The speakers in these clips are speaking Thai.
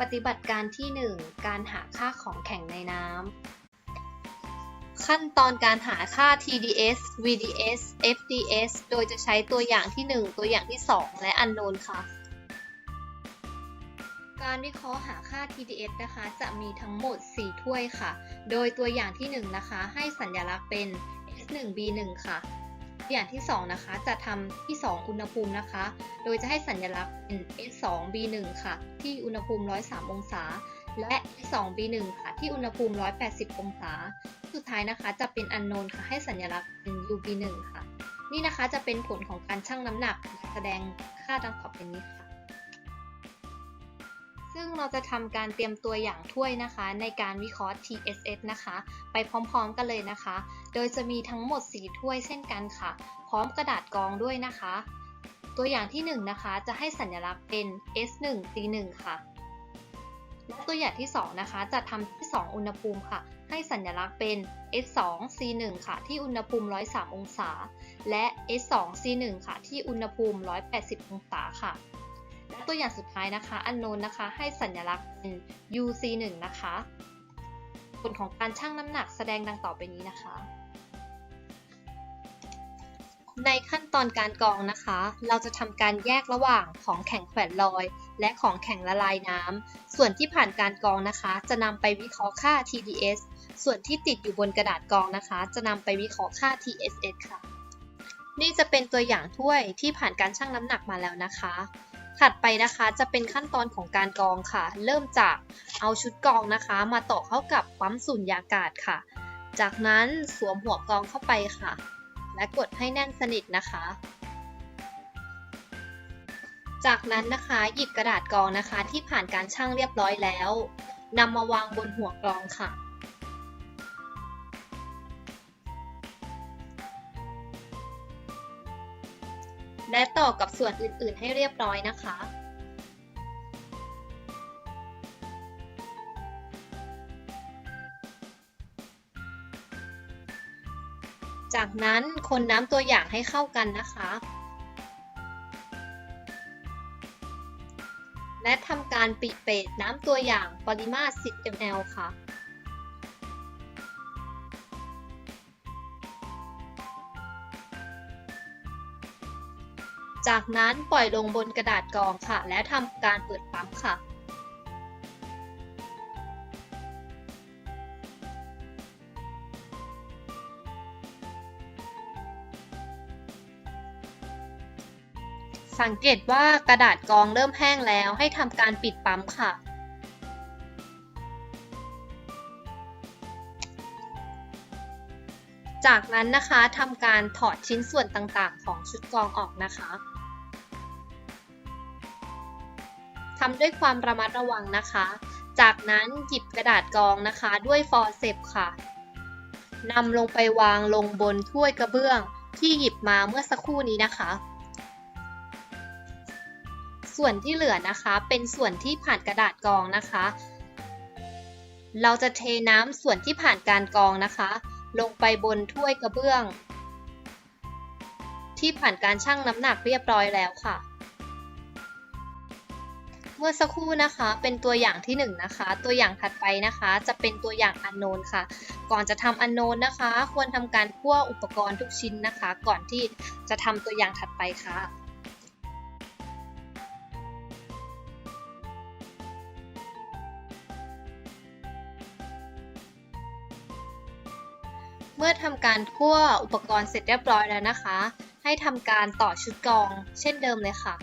ปฏิบัติการที่ 1 การหาค่าของแข็งในน้ำ ขั้นตอนการหาค่า TDS VDS FDS โดยจะใช้ตัวอย่างที่ 1 ตัวอย่างที่ 2 และ unknown ค่ะ การวิเคราะห์หาค่า TDS นะคะ จะมีทั้งหมด 4 ถ้วยค่ะ โดยตัวอย่างที่ 1 นะคะ ให้สัญลักษณ์เป็น S1B1 ค่ะ อย่างที่ 2 นะคะ จะทำที่ 2 อุณหภูมินะคะ โดยจะให้สัญลักษณ์เป็น S2B1 ค่ะ ที่อุณหภูมิ 103 องศา และ S2B1 ค่ะ ที่อุณหภูมิ 180 องศา สุดท้ายนะคะจะเป็น unknown ค่ะ ให้สัญลักษณ์เป็น UB1 ค่ะ นี่นะคะจะเป็นผลของการชั่งน้ำหนักและแสดงค่าดังต่อไปนี้ค่ะ ซึ่งเราจะทำการเตรียมตัวอย่างถ้วยนะคะ ในการวิเคราะห์ TSS นะคะ ไปพร้อมๆกันเลยนะคะ โดยจะมีทั้งหมด 4 ถ้วยเช่นกันค่ะ พร้อมกระดาษกองด้วยนะคะ ตัวอย่างที่ 1 นะคะ จะให้สัญลักษณ์เป็น S1 C1 ค่ะ และตัวอย่างที่ 2 นะคะ จะทำที่ 2 อุณหภูมิค่ะ ให้สัญลักษณ์เป็น S2 C1 ค่ะ ที่อุณหภูมิ 103 องศา และ S2 C1 ค่ะ ที่อุณหภูมิ 180 องศาค่ะและตัวอย่างสุดท้ายนะคะ อันโนนนะคะ ให้สัญลักษณ์เป็น UC1 นะคะ ผลของการชั่งน้ำหนักแสดงดังต่อไปนี้นะคะ ในขั้นตอนการกรองนะคะ เราจะทำการแยกระหว่างของแข็งแขวนลอย และของแข็งละลายน้ำ ส่วนที่ผ่านการกรองนะคะ จะนำไปวิเคราะห์ค่า TDS ส่วนที่ติดอยู่บนกระดาษกรองนะคะ จะนำไปวิเคราะห์ค่า TSS ค่ะ นี่จะเป็นตัวอย่างถ้วยที่ผ่านการชั่งน้ำหนักมาแล้วนะคะ ถัดไปนะคะจะเป็นขั้นตอนของการกรองค่ะ เริ่มจากเอาชุดกรองนะคะ มาต่อเข้ากับปั๊มสูญญากาศค่ะ จากนั้นสวมหัวกรองเข้าไปค่ะ และกดให้แน่นสนิทนะคะ จากนั้นนะคะหยิบกระดาษกรองนะคะ ที่ผ่านการชั่งเรียบร้อยแล้วนำมาวางบนหัวกรองค่ะ และต่อกับส่วนอื่นๆให้เรียบร้อยนะคะ จากนั้นคนน้ำตัวอย่างให้เข้ากันนะคะ และทำการปิเปดน้ำตัวอย่างปริมาตร 10 ml ค่ะจากนั้นปล่อยลงบนกระดาษกรองค่ะ และทำการเปิดปั๊มค่ะ สังเกตว่ากระดาษกรองเริ่มแห้งแล้วให้ทำการปิดปั๊มค่ะ จากนั้นนะคะทำการถอดชิ้นส่วนต่างๆ ของชุดกรองออกนะคะทำด้วยความระมัดระวังนะคะ จากนั้นหยิบกระดาษกรองนะคะด้วยฟอร์เซปค่ะนำลงไปวางลงบนถ้วยกระเบื้องที่หยิบมาเมื่อสักครู่นี้นะคะ ส่วนที่เหลือนะคะ เป็นส่วนที่ผ่านกระดาษกรองนะคะ เราจะเทน้ำส่วนที่ผ่านการกรองนะคะ ลงไปบนถ้วยกระเบื้อง ที่ผ่านการชั่งน้ำหนักเรียบร้อยแล้วค่ะ เมื่อสักครู่นะคะเป็นตัวอย่างที่1นนะคะ ตัวอย่างถัดไปนะคะ จะเป็นตัวอย่างอันโนนค่ะ ก่อนจะทำอันโนนนะคะ ควรทำการคั่วอุปกรณ์ทุกชิ้นนะคะ ก่อนที่จะทำตัวอย่างถัดไปค่ะ เมื่อทำการคั่วอุปกรณ์เสร็จเรียบร้อยแล้วนะคะ ให้ทำการต่อชุดกรองเช่นเดิมเลยค่ะ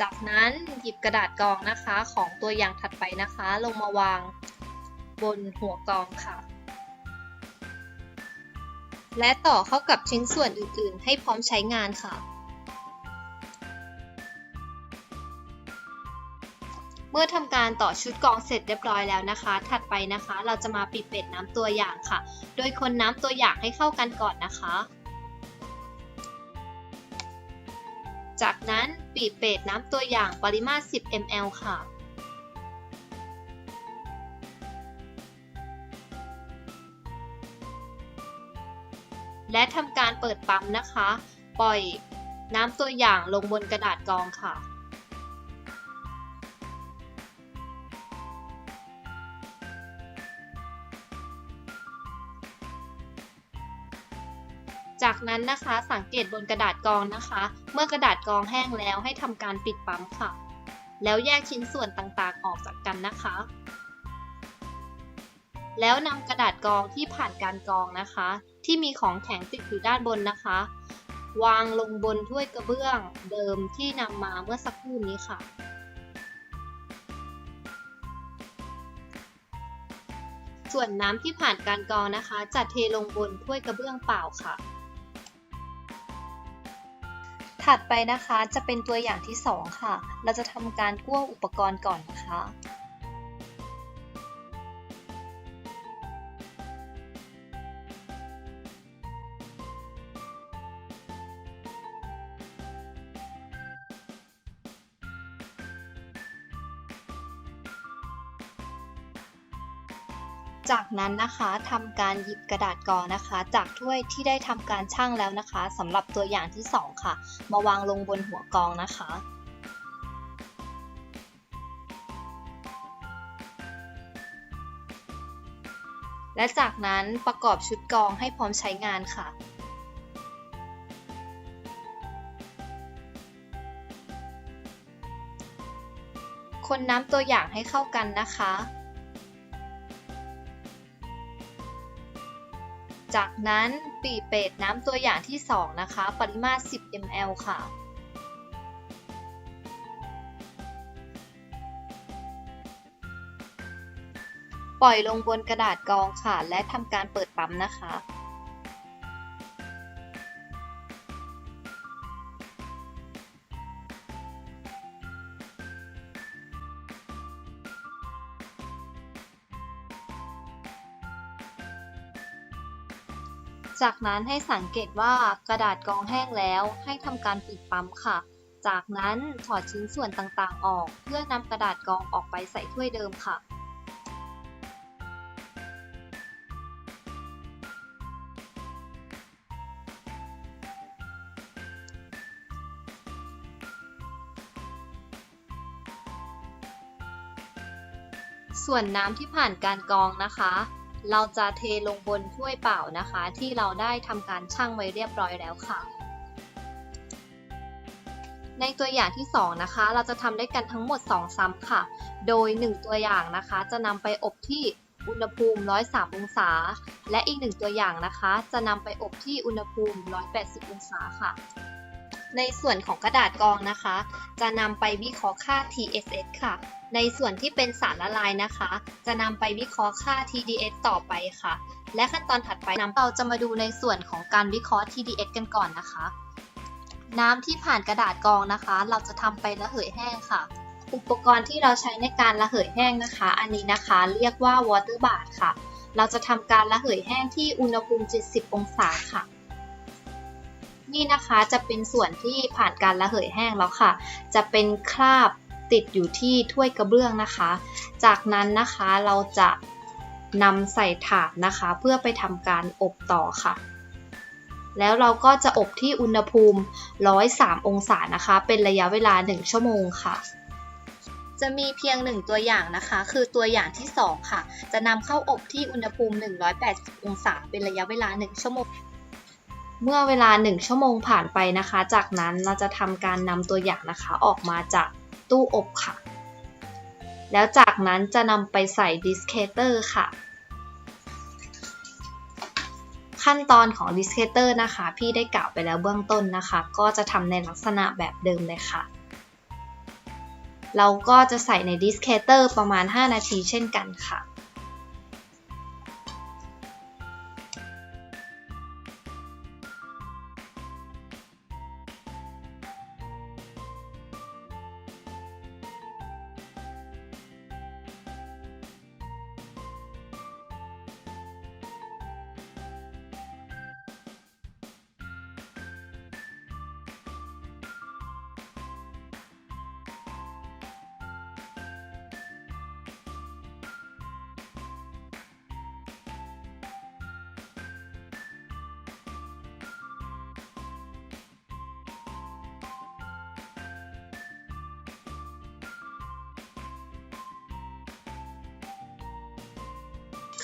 จากนั้นหยิบกระดาษกรองนะคะของตัวอย่างถัดไปนะคะ ลงมาวางบนหัวกรองค่ะ และต่อเข้ากับชิ้นส่วนอื่นๆ ให้พร้อมใช้งานค่ะ มื่อทำการต่อชุดกองเสร็จเรียบร้อยแล้วนะคะ ถัดไปนะคะ เราจะมาปิดเป็ดน้ำตัวอย่างค่ะ โดยคนน้ำตัวอย่างให้เข้ากันก่อนนะคะ จากนั้นปิดเป็ดน้ำตัวอย่างปริมาตร 10 ml ค่ะและทำการเปิดปั๊มนะคะ ปล่อยน้ำตัวอย่างลงบนกระดาษกองค่ะ จากนั้นนะคะสังเกตบนกระดาษกองนะคะ เมื่อกระดาษกองแห้งแล้วให้ทำการปิดปั๊มค่ะ แล้วแยกชิ้นส่วนต่างๆออกจากกันนะคะ แล้วนำกระดาษกองที่ผ่านการกรองนะคะ ที่มีของแข็งติดอยู่ด้านบนนะคะ วางลงบนถ้วยกระเบื้องเดิมที่นำมาเมื่อสักครู่นี้ค่ะส่วนน้ำที่ผ่านการกรองนะคะจะเทลงบนถ้วยกระเบื้องเปล่าค่ะ ถัดไปนะคะจะเป็นตัวอย่างที่ 2 ค่ะ เราจะทำการกั้วอุปกรณ์ก่อนนะคะ จากนั้นนะคะทำการหยิบกระดาษกรอนะคะ จากถ้วยที่ได้ทำการชั่งแล้วนะคะสำหรับตัวอย่างที่ 2 ค่ะ มาวางลงบนหัวกรองนะคะและจากนั้นประกอบชุดกรองให้พร้อมใช้งานค่ะ คนน้ำตัวอย่างให้เข้ากันนะคะ จากนั้นปีเป็ดน้ำตัวอย่างที่ 2 นะคะ ปริมาตร 10 ml ค่ะ ปล่อยลงบนกระดาษกรองค่ะ และทำการเปิดปั๊มนะคะ จากนั้นให้สังเกตว่ากระดาษกองแห้งแล้วให้ทำการปิดปั๊มค่ะ จากนั้นถอดชิ้นส่วนต่างๆออก เพื่อนำกระดาษกองออกไปใส่ถ้วยเดิมค่ะส่วนน้ำที่ผ่านการกรองนะคะ เราจะเทลงบนถ้วยเปล่านะคะ ที่เราได้ทำการชั่งไว้เรียบร้อยแล้วค่ะ ในตัวอย่างที่ 2 นะคะ เราจะทำได้กันทั้งหมด 2 ซ้ำค่ะ โดย 1 ตัวอย่างนะคะ จะนำไปอบที่อุณหภูมิ 103 องศา และอีก 1 ตัวอย่างนะคะ จะนำไปอบที่อุณหภูมิ 180 องศาค่ะ ในส่วนของกระดาษกรองนะคะ จะนำไปวิเคราะห์ค่า TSS ค่ะ ในส่วนที่เป็นสารละลายนะคะ จะนำไปวิเคราะห์ค่า TDS ต่อไปค่ะ และขั้นตอนถัดไปน้ำเราจะมาดูในส่วนของการวิเคราะห์ TDS กันก่อนนะคะ น้ำที่ผ่านกระดาษกรองนะคะ เราจะทำไประเหยแห้งค่ะ อุปกรณ์ที่เราใช้ในการระเหยแห้งนะคะ อันนี้นะคะเรียกว่า water bath ค่ะ เราจะทำการระเหยแห้งที่อุณหภูมิ 70 องศาค่ะ นี่นะคะจะเป็นส่วนที่ผ่านการระเหยแห้งแล้วค่ะ จะเป็นคราบติดอยู่ที่ถ้วยกระเบื้องนะคะ จากนั้นนะคะเราจะนำใส่ถาดนะคะ เพื่อไปทำการอบต่อค่ะ แล้วเราก็จะอบที่อุณหภูมิ 103 องศานะคะ เป็นระยะเวลา 1 ชั่วโมงค่ะ จะมีเพียงหนึ่งตัวอย่างนะคะ คือตัวอย่างที่ 2 ค่ะ จะนำเข้าอบที่อุณหภูมิ 180 องศา เป็นระยะเวลา 1 ชั่วโมง เมื่อเวลา 1 ชั่วโมงผ่านไปนะคะ จากนั้นเราจะทำการนำตัวอย่างนะคะออกมาจากตู้อบค่ะ แล้วจากนั้นจะนำไปใส่ดิสเคเตอร์ค่ะ ขั้นตอนของดิสเคเตอร์นะคะ พี่ได้กล่าวไปแล้วเบื้องต้นนะคะ ก็จะทำในลักษณะแบบเดิมเลยค่ะ เราก็จะใส่ในดิสเคเตอร์ประมาณ 5 นาทีเช่นกันค่ะ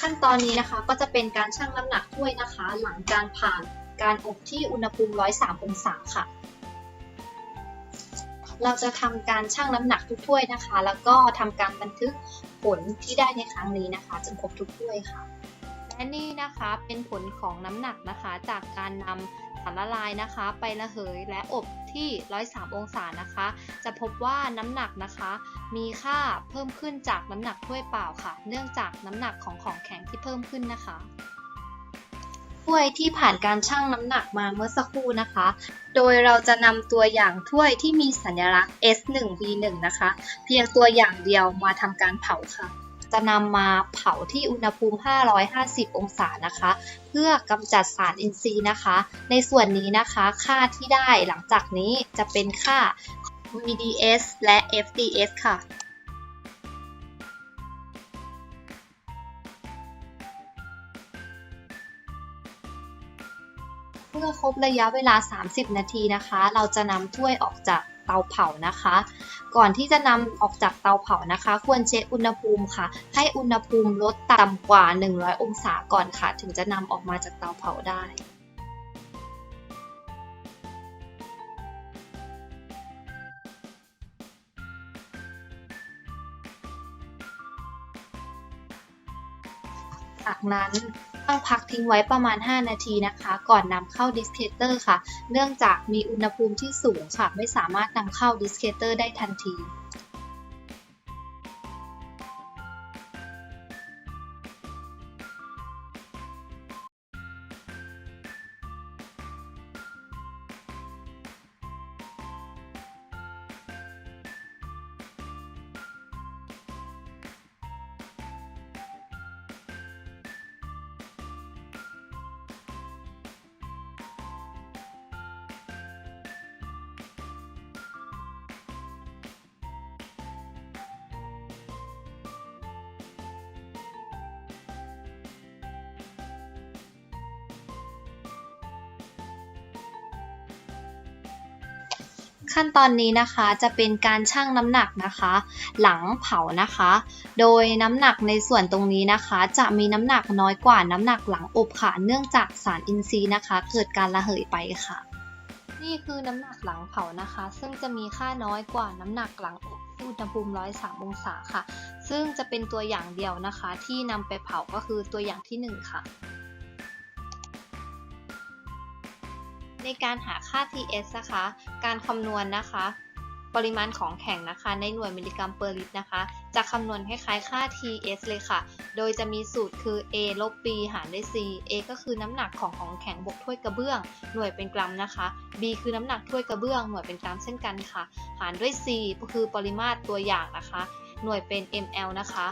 ขั้นตอนนี้นะคะก็จะเป็นการชั่งน้ำหนักถ้วยนะคะ หลังการผ่านการอบที่อุณหภูมิ 103 องศาค่ะ เราจะทำการชั่งน้ำหนักทุกถ้วยนะคะ แล้วก็ทำการบันทึกผลที่ได้ในครั้งนี้นะคะจนครบทุกถ้วยค่ะและนี่นะคะเป็นผลของน้ำหนักนะคะจากการนำ สารละลายนะคะ ไประเหยและอบที่ 103 องศานะคะ จะพบว่าน้ำหนักนะคะ มีค่าเพิ่มขึ้นจากน้ำหนักถ้วยเปล่าค่ะ เนื่องจากน้ำหนักของของแข็งที่เพิ่มขึ้นนะคะถ้วยที่ผ่านการชั่งน้ำหนักมาเมื่อสักครู่นะคะ โดยเราจะนำตัวอย่างถ้วยที่มีสัญลักษณ์ S1V1 นะคะ เพียงตัวอย่างเดียวมาทำการเผาค่ะ จะนำมาเผาที่อุณหภูมิ 550 องศานะคะ เพื่อกำจัดสารอินทรีย์นะคะ ในส่วนนี้นะคะค่าที่ได้หลังจากนี้จะเป็นค่า VDS และ FDS ค่ะเมื่อครบระยะเวลา 30 นาทีนะคะ เราจะนำถ้วยออกจาก เตาเผานะคะ ก่อนที่จะนำออกจากเตาเผานะคะ ควรเช็คอุณหภูมิค่ะ ให้อุณหภูมิลดต่ำกว่า 100 องศาก่อนค่ะ ถึงจะนำออกมาจากเตาเผาได้จากนั้น ต้องพักทิ้งไว้ประมาณ 5 นาทีนะคะ ก่อนนำเข้าดิสเคเตอร์ค่ะ เนื่องจากมีอุณหภูมิที่สูงค่ะ ไม่สามารถนำเข้าดิสเคเตอร์ได้ทันที ขั้นตอนนี้นะคะจะเป็นการชั่งน้ำหนักนะคะ หลังเผานะคะ โดยน้ำหนักในส่วนตรงนี้นะคะ จะมีน้ำหนักน้อยกว่าน้ำหนักหลังอบค่ะเนื่องจากสารอินทรีย์นะคะ เกิดการระเหยไปค่ะ นี่คือน้ำหนักหลังเผานะคะ ซึ่งจะมีค่าน้อยกว่าน้ำหนักหลังอบที่อุณหภูมิ 103 องศาค่ะ ซึ่งจะเป็นตัวอย่างเดียวนะคะ ที่นำไปเผาก็คือตัวอย่างที่ 1 ค่ะ ในการหาค่า TS นะคะ การคำนวณนะคะ ปริมาณของแข็งนะคะ ในหน่วยมิลลิกรัมเปอร์ลิตรนะคะ จะคำนวณคล้ายๆค่า TS เลยค่ะ โดยจะมีสูตรคือ A ลบ B หารด้วย C A ก็คือน้ำหนักของของแข็งบวกถ้วยกระเบื้อง หน่วยเป็นกรัมนะคะ B คือน้ำหนักถ้วยกระเบื้อง หน่วยเป็นกรัมเช่นกันค่ะ หารด้วย C ก็คือปริมาตรตัวอย่างนะคะ หน่วยเป็น ml นะคะ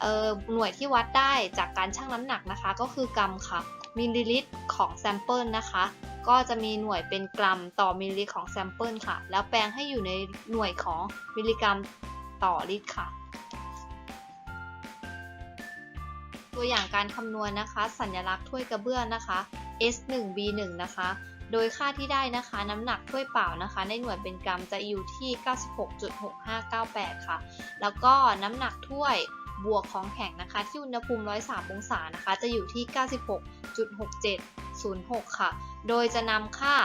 เอ่อหน่วยที่วัดได้จากการชั่งน้ำหนักนะคะ ก็คือกรัมค่ะมิลลิลิตรของแซมเปิลนะคะ ก็จะมีหน่วยเป็นกรัมต่อมิลลิของแซมเปิลค่ะ แล้วแปลงให้อยู่ในหน่วยของมิลลิกรัมต่อลิตรค่ะ ตัวอย่างการคำนวณนะคะ สัญลักษณ์ถ้วยกระเบื้องนะคะ S1B1 นะคะ โดยค่าที่ได้นะคะ น้ำหนักถ้วยเปล่านะคะ ในหน่วยเป็นกรัมจะอยู่ที่ 96.6598 ค่ะ แล้วก็น้ำหนักถ้วยบวกของแข็งนะคะ ที่อุณหภูมิ 103 องศานะคะ จะอยู่ที่ 96.6706 ค่ะ โดยจะนำค่า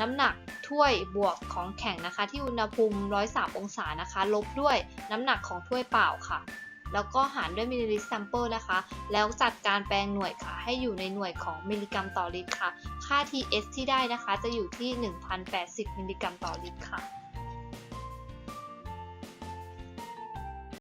น้ำหนักถ้วยบวกของแข็งนะคะ ที่อุณหภูมิ 103 องศานะคะ ลบด้วยน้ำหนักของถ้วยเปล่าค่ะ แล้วก็หารด้วยมิลลิลิตรแซมเปิลนะคะ แล้วจัดการแปลงหน่วยค่ะ ให้อยู่ในหน่วยของมิลลิกรัมต่อลิตรค่ะ ค่า TS ที่ได้นะคะจะอยู่ที่ 1,080 มิลลิกรัมต่อลิตรค่ะ